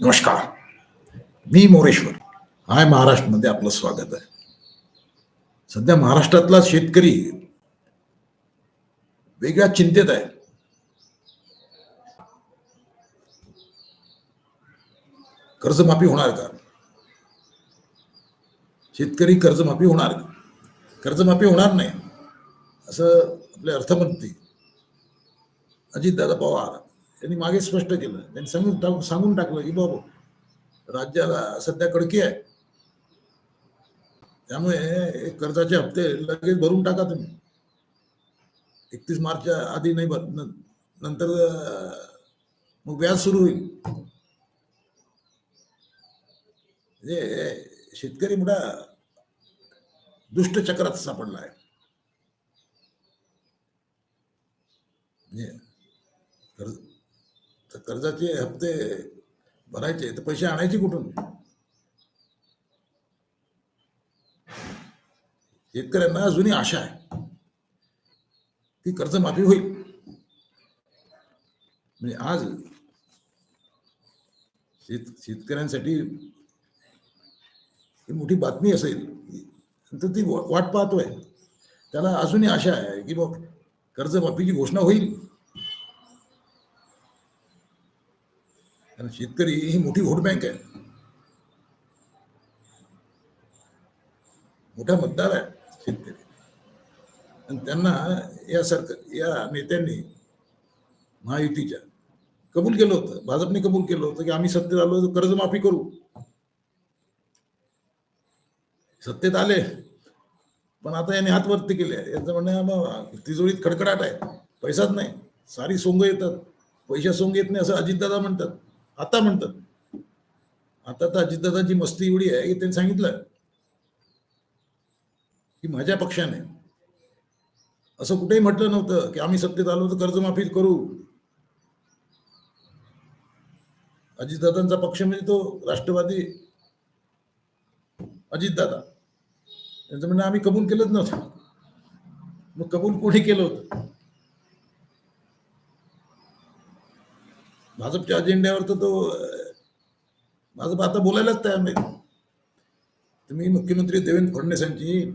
नमस्कार. मी मोरेश्वर. हाय महाराष्ट्रमध्ये आपलं स्वागत आहे. सध्या महाराष्ट्रातला शेतकरी वेगळ्या चिंतेत आहे. कर्जमाफी होणार का? शेतकरी कर्जमाफी होणार का? कर्जमाफी होणार नाही. असं आपले अर्थमंत्री अजितदादा पवार त्यांनी मागे स्पष्ट केलं. त्यांनी सांगून टाक सांगून टाकलं की बाबा राज्याला सध्या कडकी आहे. त्यामुळे हे कर्जाचे हप्ते लगेच भरून टाका तुम्ही. एकतीस मार्चच्या आधी नाही भर नंतर मग व्याज सुरू होईल. म्हणजे शेतकरी मोठा दुष्ट चक्रात सापडला आहे. म्हणजे कर्ज तर कर्जाचे हप्ते भरायचे तर पैसे आणायचे कुठून? शेतकऱ्यांना अजूनही आशा आहे की कर्जमाफी होईल. म्हणजे आज शेत शेतकऱ्यांसाठी ही मोठी बातमी असेल तर ती वाट पाहतोय. त्याला अजूनही आशा आहे की बघ कर्जमाफीची घोषणा होईल. कारण शेतकरी ही मोठी व्होट बँक आहे. मोठा मतदार आहे शेतकरी. आणि त्यांना या सरकार या नेत्यांनी महायुतीच्या कबूल केलं होतं. भाजपने कबूल केलं होतं की आम्ही सत्तेत आलो तर कर्जमाफी करू. सत्तेत आले. पण आता याने हात वरती केले. यांचं म्हणणं आहे, तिजोरीत खडखडाट आहे. पैसाच नाही. सारी सोंग येतात. पैशा सोंग येत नाही असं अजितदादा म्हणतात. आता म्हणतात. आता तर अजितदादाची मस्ती एवढी आहे की त्यांनी सांगितलं की माझ्या पक्षाने असं कुठेही म्हटलं नव्हतं की आम्ही सत्तेत आलो तर कर्जमाफी करू. अजितदादांचा पक्ष म्हणजे तो राष्ट्रवादी अजितदादा त्यांचं म्हणणं आम्ही कबूल केलंच नव्हतं. मग कबूल कोणी केलं होतं? भाजपच्या अजेंड्यावर तर तो भाजप आता बोलायलाच तयार नाही. तुम्ही मुख्यमंत्री देवेंद्र फडणवीस यांची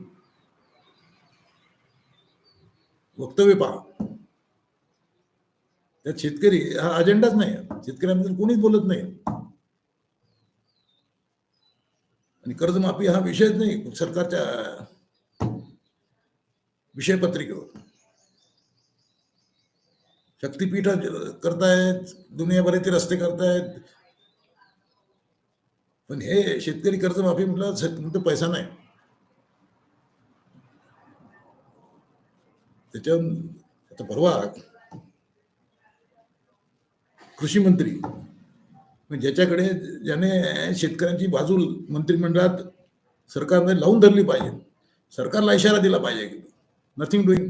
वक्तव्य पहा. त्यात शेतकरी हा अजेंडाच नाही. शेतकऱ्यांबद्दल कोणीच बोलत नाही. आणि कर्जमाफी हा विषयच नाही सरकारच्या विषयपत्रिकेवर. शक्तीपीठ करतायत दुनियाभराचे रस्ते करतायत. पण हे शेतकरी कर्जमाफी म्हटलं पैसा नाही. त्याच्यावर आता परवा कृषी मंत्री ज्याच्याकडे ज्याने शेतकऱ्यांची बाजू मंत्रिमंडळात सरकारने लावून धरली पाहिजे सरकारला इशारा दिला पाहिजे नथिंग डुईंग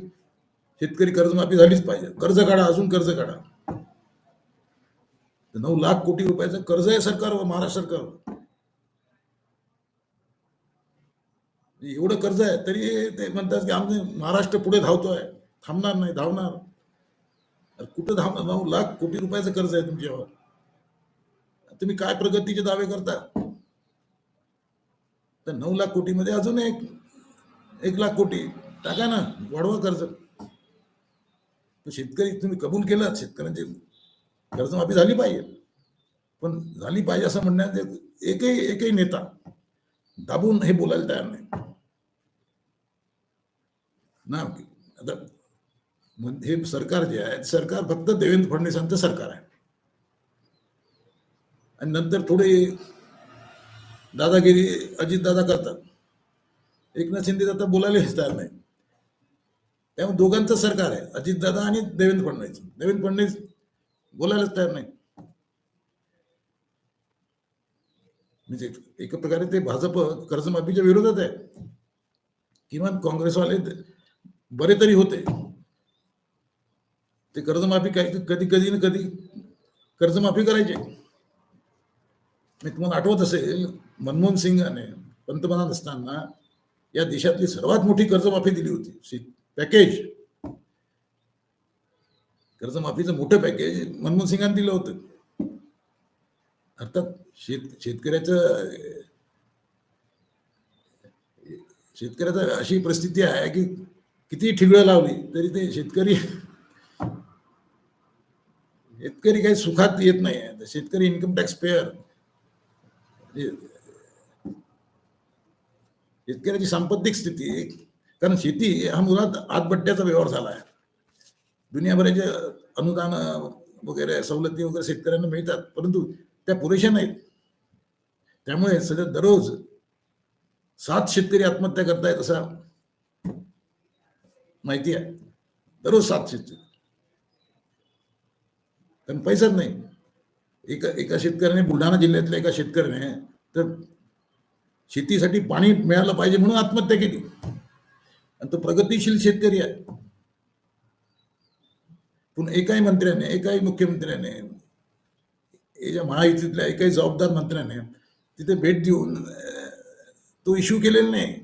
शेतकरी कर्जमाफी झालीच पाहिजे. कर्ज काढा अजून कर्ज काढा. तर नऊ लाख कोटी रुपयाचं कर्ज आहे सरकारवर महाराष्ट्र सरकारवर. एवढं कर्ज आहे तरी ते म्हणतात की आमचे महाराष्ट्र पुढे धावतोय. थांबणार नाही धावणार. कुठं धावणार नऊ लाख कोटी रुपयाचं कर्ज आहे तुमच्यावर तुम्ही काय प्रगतीचे दावे करता? तर नऊ लाख कोटीमध्ये अजून एक एक लाख कोटी. टाका ना वाढवा कर्ज. तर शेतकरी तुम्ही कबूल केलं, शेतकऱ्यांचे कर्जमाफी झाली पाहिजे. पण झाली पाहिजे असं म्हणण्यात एक- एकही एकही नेता दाबून हे बोलायला तयार नाही. ना, आता हे सरकार जे आहे, सरकार फक्त देवेंद्र फडणवीसांचं सरकार आहे. आणि नंतर थोडे दादागिरी, अजितदादा करतात. एकनाथ शिंदे आता बोलायला तयार नाही. त्यामुळे दोघांचं सरकार आहे. अजितदादा आणि देवेंद्र फडणवीस. देवेंद्र फडणवीस बोलायलाच तयार नाही. म्हणजे एका प्रकारे ते भाजप कर्जमाफीच्या विरोधात आहे. किमान काँग्रेसवाले बरे तरी होते. ते कर्जमाफी काय कधी कधी ना कधी कर्जमाफी करायचे. मी तुम्हाला आठवत असेल मनमोहन सिंगाने पंतप्रधान असताना या देशातली सर्वात मोठी कर्जमाफी दिली होती. पॅकेज कर्जमाफीचं मोठं पॅकेज मनमोहन सिंगांनी दिलं होतं. अर्थात शेत शेतकऱ्याचं शेतकऱ्याचं अशी परिस्थिती आहे की किती ठिगळं लावली तरी ते शेतकरी शेतकरी काही सुखात येत नाही. शेतकरी इन्कम टॅक्स पेअर शेतकऱ्याची सांपत्तिक स्थिती कारण शेती हा मुळात आतबट्ट्याचा व्यवहार झाला आहे. दुनियाभराचे अनुदान वगैरे सवलती वगैरे शेतकऱ्यांना मिळतात परंतु त्या पुरेशा नाहीत. त्यामुळे सध्या दररोज सात शेतकरी आत्महत्या करतायत असा माहिती आहे. दररोज सात शेतकरी. कारण पैसाच नाही. एका एका शेतकऱ्याने बुलढाणा जिल्ह्यातल्या एका शेतकऱ्याने तर शेतीसाठी पाणी मिळालं पाहिजे म्हणून आत्महत्या केली. आणि तो प्रगतिशील शेतकरी आहे. पण एकाही मंत्र्याने एकाही मुख्यमंत्र्याने याच्या महायुतीतल्या एकाही जबाबदार मंत्र्याने तिथे भेट देऊन तो इश्यू केलेला नाही.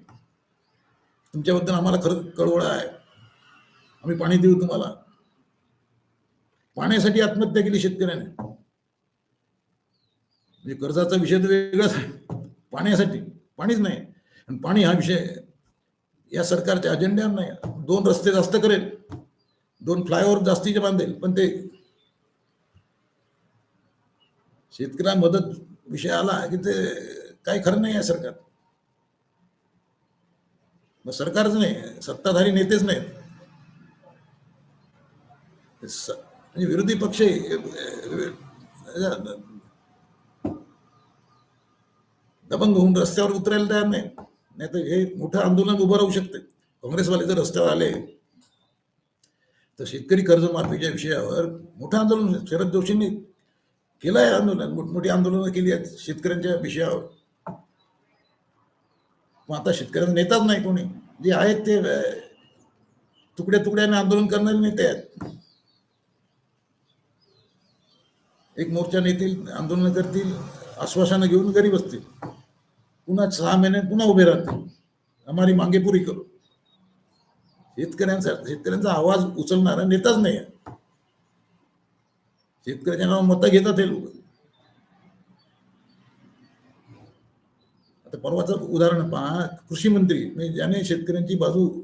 तुमच्याबद्दल आम्हाला खरं कळवळा आहे. आम्ही पाणी देऊ तुम्हाला. पाण्यासाठी आत्महत्या केली शेतकऱ्याने. म्हणजे कर्जाचा विषय तर वेगळाच आहे. पाण्यासाठी पाणीच नाही. आणि पाणी हा विषय या सरकारच्या अजेंड्यावर नाही दोन रस्ते जास्त करेल दोन फ्लायओव्हर जास्तीचे बांधेल पण ते शेतकऱ्या मदत विषय आला की ते काही खरं नाही आहे सरकार मग सरकारच नाही सत्ताधारी नेतेच नाहीत म्हणजे विरोधी पक्ष दबंग होऊन रस्त्यावर उतरायला तयार नाही नाही तर हे मोठं आंदोलन उभं राहू शकते. काँग्रेसवाले जर रस्त्यावर आले तर शेतकरी कर्जमाफीच्या विषयावर मोठं आंदोलन शरद जोशींनी केलं आहे आंदोलन मोठमोठी आंदोलनं केली आहेत शेतकऱ्यांच्या विषयावर. मग आता शेतकऱ्यांना नेताच नाही कोणी. जे आहेत ते तुकड्या तुकड्याने आंदोलन करणारे नेते आहेत. एक मोर्चा नेतील आंदोलन करतील आश्वासनं घेऊन घरी बसतील पुन्हा सहा महिने पुन्हा उभे राहतील. आम्हाला मागे पुरी करू. शेतकऱ्यांचा शेतकऱ्यांचा आवाज उचलणारा नेताच नाही आहे. शेतकऱ्याच्या नाव मतं घेतात हे लोक. आता परवाचं उदाहरण पहा. कृषी मंत्री म्हणजे ज्याने शेतकऱ्यांची बाजू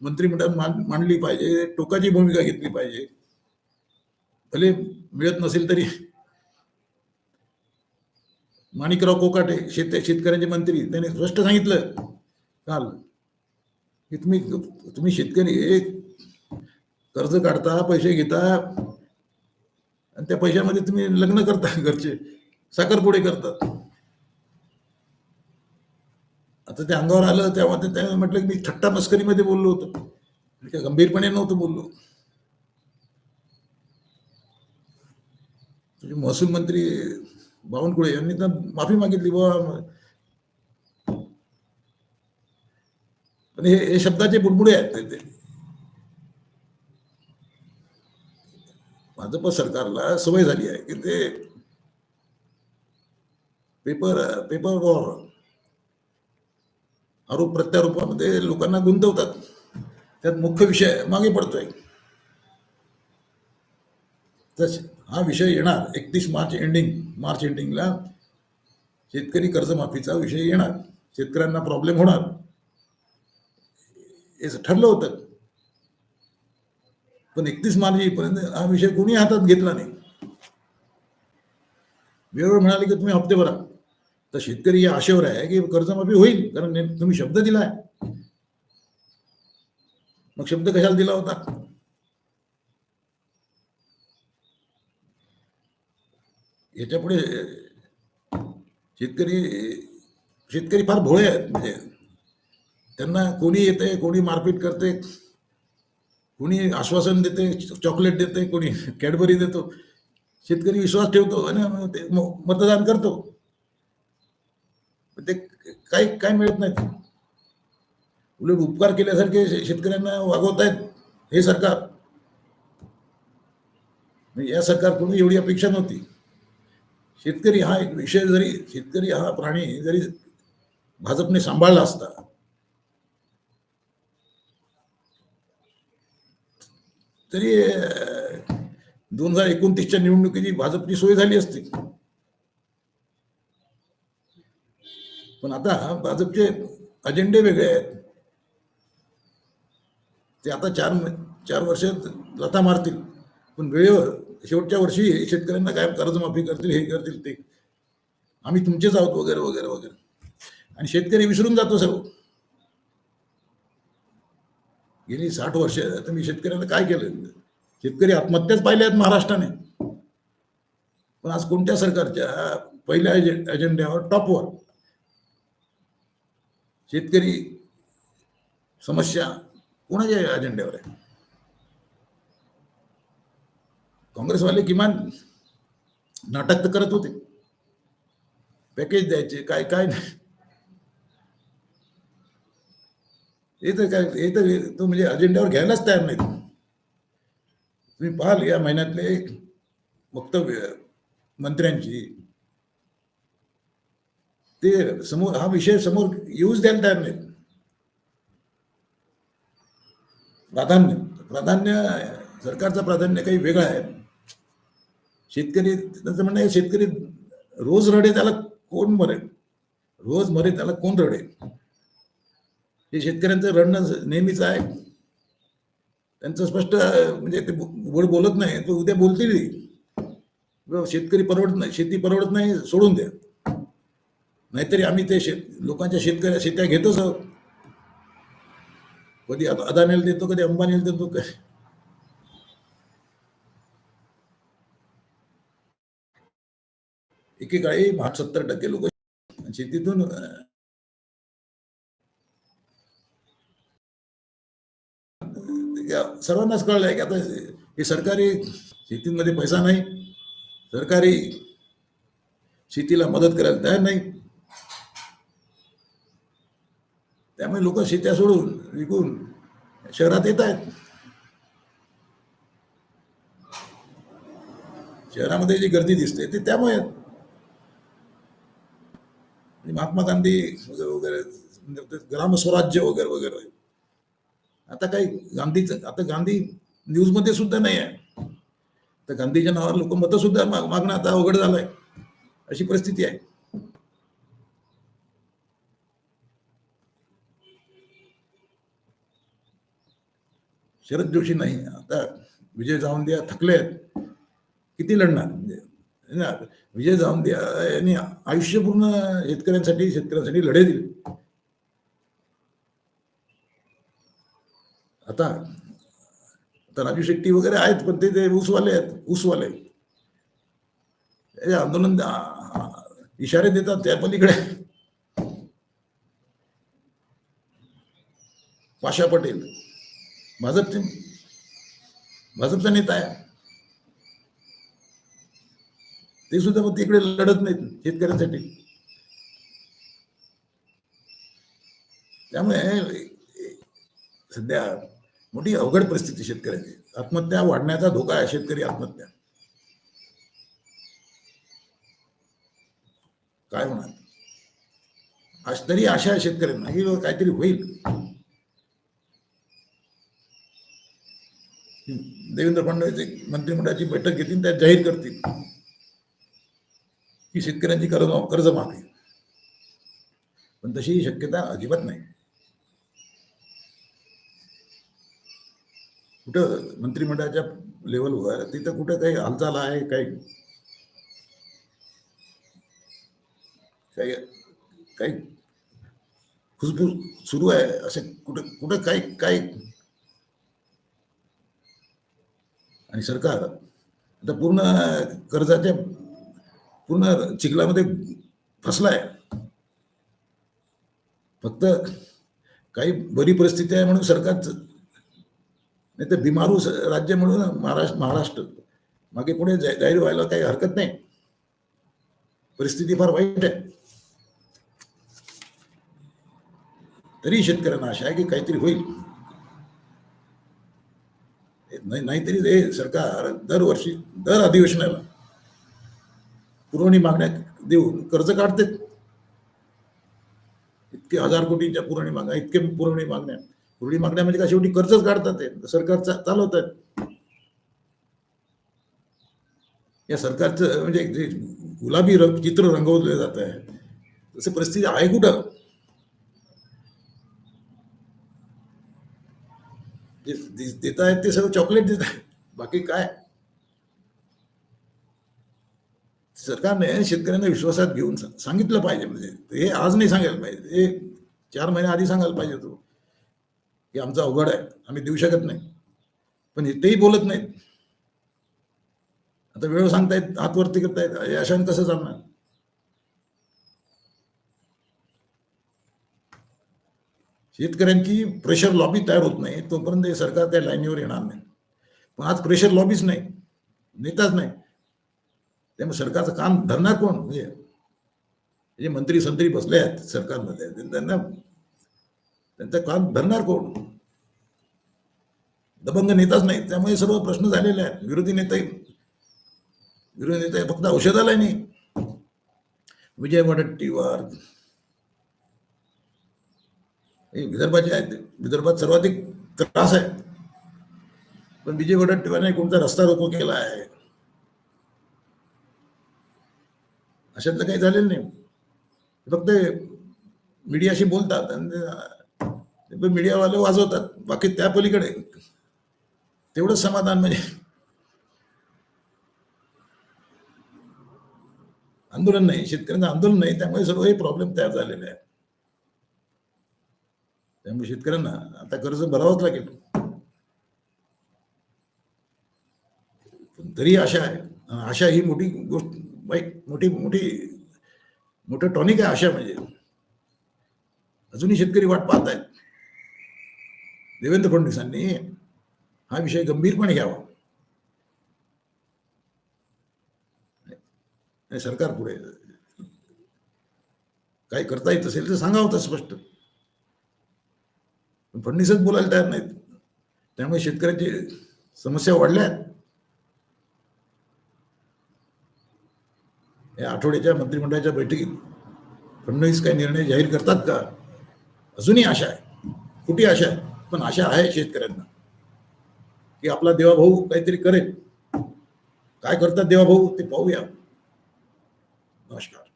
मंत्रिमंडळात मांडली पाहिजे टोकाची भूमिका घेतली पाहिजे. भले मिळत नसेल तरी माणिकराव कोकाटे शेत शेतकऱ्यांचे मंत्री त्यांनी स्पष्ट सांगितलं. काल की तुम्ही तुम्ही शेतकरी एक कर्ज काढता पैसे घेता आणि त्या पैशामध्ये तुम्ही लग्न करता घरचे साखरपुडे करतात. आता ते अंगावर आलं तेव्हा त्याने म्हटलं की मी थट्टा मस्करीमध्ये बोललो होतो. काय गंभीरपणे नव्हतं बोललो. तुझे महसूल मंत्री बावनकुळे यांनी तर माफी मागितली बुवा. पण हे शब्दाचे बुडबुडे आहेत ते- ते. भाजप सरकारला सवय झाली आहे की ते पेपर पेपर वॉर आरोप प्रत्यारोपामध्ये लोकांना गुंतवतात. त्यात मुख्य विषय मागे पडतोय. तसे. हा विषय येणार. एकतीस मार्च एंडिंग मार्च एंडिंगला शेतकरी कर्जमाफीचा विषय येणार. शेतकऱ्यांना प्रॉब्लेम होणार. हेच ठरलं होतं. पण एकतीस मार्च येईपर्यंत हा विषय कोणी हातात घेतला नाही. वेळेवर म्हणाले की तुम्ही हप्ते भरा. तर शेतकरी या आशेवर आहे की कर्जमाफी होईल कारण तुम्ही शब्द दिलाय. मग शब्द कशाला दिला होता? याच्यापुढे शेतकरी शेतकरी फार भोळे आहेत. म्हणजे त्यांना कोणी येते कोणी मारपीट करते कोणी आश्वासन देते चॉकलेट देते कोणी कॅडबरी देतो. शेतकरी विश्वास ठेवतो आणि ते म- मतदान करतो. ते काही काय मिळत नाही उलट उपकार केल्यासारखे शे- शेतकऱ्यांना वागवतायत हे सरकार. या या सरकारकडून एवढी अपेक्षा नव्हती. शेतकरी हा एक विषय जरी शेतकरी हा प्राणी जरी भाजपने सांभाळला असता तरी दोन हजार एकोणतीसच्या निवडणुकीची भाजपची सोय झाली असती. पण आता भाजपचे अजेंडे वेगळे आहेत. ते आता चार चार वर्ष लता मारतील. पण वेळेवर शेवटच्या वर्षी शेतकऱ्यांना काय कर्जमाफी करतील हे करतील ते. आम्ही तुमचेच आहोत वगैरे वगैरे वगैरे. आणि शेतकरी विसरून जातो सर्व. गेली साठ वर्ष तुम्ही शेतकऱ्यांना काय केलं? शेतकरी आत्महत्याच पाहिल्या आहेत महाराष्ट्राने. पण आज कोणत्या सरकारच्या पहिल्या एजे- अजेंड्यावर टॉपवर? शेतकरी समस्या कोणाच्या अजेंड्यावर आहे? काँग्रेसवाले किमान नाटक तर करत होते. पॅकेज द्यायचे काय काय नाही. हे तर काय हे तर तो म्हणजे अजेंड्यावर घ्यायलाच तयार नाही तुम्ही पाहाल या महिन्यातले वक्तव्य मंत्र्यांची. ते समोर हा विषय समोर येऊच द्यायला तयार नाहीत. प्राधान्य प्राधान्य सरकारचं प्राधान्य काही वेगळं आहे. शेतकरी त्याचं म्हणणं आहे शेतकरी रोज रडे त्याला कोण मरेल? रोज मरे त्याला कोण रडेल? हे शेतकऱ्यांचं रडणं नेहमीच आहे. त्यांचं स्पष्ट म्हणजे ते गोड बोलत नाही तो उद्या बोलतील शेतकरी परवडत नाही शेती परवडत नाही सोडून द्या. नाहीतरी आम्ही ते शेत लोकांच्या शेतकऱ्या शेत्या घेतोच आहोत. कधी अद- अदानीला देतो कधी अंबानीला देतो एकेकाळी भाट सत्तर टक्के लोक शेतीतून म्हणजे सर्वांनाच कळलं आहे की आता हे सरकारी शेतीमध्ये पैसा नाही. सरकारी शेतीला मदत करायला तयार नाही. त्यामुळे लोक शेत्या सोडून विकून शहरात येत आहेत. शहरामध्ये जी गर्दी दिसते ते त्यामुळे आणि महात्मा गांधी वगैरे वगैरे म्हणजे ते ग्रामस्वराज्य वगैरे वगैरे. आता काही गांधीचं आता गांधी न्यूजमध्ये सुद्धा नाही आहे. तर गांधीच्या नावावर लोक मतं सुद्धा माग- मागणं आता अवघड झालंय. अशी परिस्थिती आहे. शरद जोशी नाही. आता विजय जाऊन द्या थकले आहेत. किती लढणार? म्हणजे विजय जाऊन यांनी आयुष्य पूर्ण शेतकऱ्यांसाठी शेतकऱ्यांसाठी लढे दिले. आता आता राजू शेट्टी वगैरे आहेत पण ते ते ऊसवाले आहेत ऊसवाले. आंदोलन इशारे देतात त्या पलीकडे. पाशा पटेल भाजपचे भाजपचा नेता आहे. ते सुद्धा मग तिकडे लढत नाहीत शेतकऱ्यांसाठी. त्यामुळे सध्या मोठी अवघड परिस्थिती शेतकऱ्याची आत्महत्या वाढण्याचा धोका आहे शेतकरी आत्महत्या. काय होणार? आज तरी आशा आहे शेतकऱ्यांना की काहीतरी होईल. देवेंद्र फडणवीस मंत्रिमंडळाची बैठक घेतील त्या जाहीर करतील. ही शेतकऱ्यांची कर्ज कर्जमाफी पण तशी शक्यता अजिबात नाही. कुठं मंत्रिमंडळाच्या लेवलवर तिथं कुठं काही हालचाल आहे काही काही काही खुसबुस सुरू आहे असे कुठं कुठं काय काय आणि सरकार आता पूर्ण कर्जाच्या पूर्ण चिखलामध्ये फसलाय. फक्त काही बरी परिस्थिती आहे म्हणून सरकार नाही तर बिमारू राज्य म्हणून महाराष्ट्र महाराष्ट्र. मागे पुढे जाहीर व्हायला काही हरकत नाही. परिस्थिती फार वाईट आहे. तरी शेतकऱ्यांना आशा आहे की काहीतरी होईल. नाही नाहीतरी हे सरकार दरवर्षी दर अधिवेशनाला पुरवणी मागण्या देऊन कर्ज काढते इतके हजार कोटीच्या पुरवणी मागण्या इतके पुरवणी मागण्या. पुरवणी मागण्या म्हणजे काय? शेवटी कर्जच काढतात सरकार चा- चालवतात. या सरकारचं म्हणजे जे गुलाबी रंग चित्र रंगवलं जात आहे. तसे परिस्थिती आहे कुठं? जे देत आहेत ते सगळं चॉकलेट देत आहेत. बाकी काय? सरकारने शेतकऱ्यांना विश्वासात घेऊन सांगितलं पाहिजे. म्हणजे हे आज नाही सांगायला पाहिजे. हे चार महिने आधी सांगायला पाहिजे तो की आमचं अवघड आहे. आम्ही देऊ शकत नाही. पण तेही बोलत नाहीत. आता वेळ सांगतायत हातवरती करतायत. अशाने कसं जाणार शेतकऱ्यांची प्रेशर लॉबी तयार होत नाही. तोपर्यंत हे सरकार त्या लाईनीवर येणार नाही. पण आज प्रेशर लॉबीच नाही. नेताच नाही. त्यामुळे सरकारचं काम धरणार कोण? म्हणजे जे मंत्री संत्री बसले आहेत सरकारमध्ये त्यांना त्यांचं काम धरणार कोण? दबंग नेताच नाही त्यामुळे सर्व प्रश्न झालेले आहेत. विरोधी नेते विरोधी नेते फक्त औषधाला नाही. विजय वडट्टीवार हे विदर्भाचे आहेत. विदर्भात सर्वाधिक त्रास आहे. पण विजय वडट्टीवारने कोणता रस्ता रोको केला आहे अशातलं काही झालेलं नाही. फक्त मीडियाशी बोलतात आणि मीडियावाले वाजवतात. बाकी त्या पलीकडे. तेवढंच समाधान म्हणजे. आंदोलन नाही. शेतकऱ्यांचं आंदोलन नाही. त्यामुळे सर्व हे प्रॉब्लेम तयार झालेले आहेत. त्यामुळे शेतकऱ्यांना आता कर्ज भरावंच लागेल. पण तरी आशा आहे. आशा ही मोठी गोष्ट वाईट मोठी मोठी मोठं टॉनिक आहे आशा म्हणजे. अजूनही शेतकरी वाट पाहत आहेत देवेंद्र फडणवीसांनी हा विषय गंभीरपणे घ्यावा. सरकार पुढे काही करता येत असेल तर सांगावं तर स्पष्ट. पण फडणवीसच बोलायला तयार नाहीत. त्यामुळे शेतकऱ्यांची समस्या वाढल्या आहेत. या आठवड्याच्या मंत्रिमंडळाच्या बैठकीत फडणवीस काही निर्णय जाहीर करतात का? अजूनही आशा आहे. कुठे आशा आहे? पण आशा आहे शेतकऱ्यांना. की आपला देवाभाऊ काहीतरी करेल. काय करतात देवाभाऊ ते पाहूया. नमस्कार.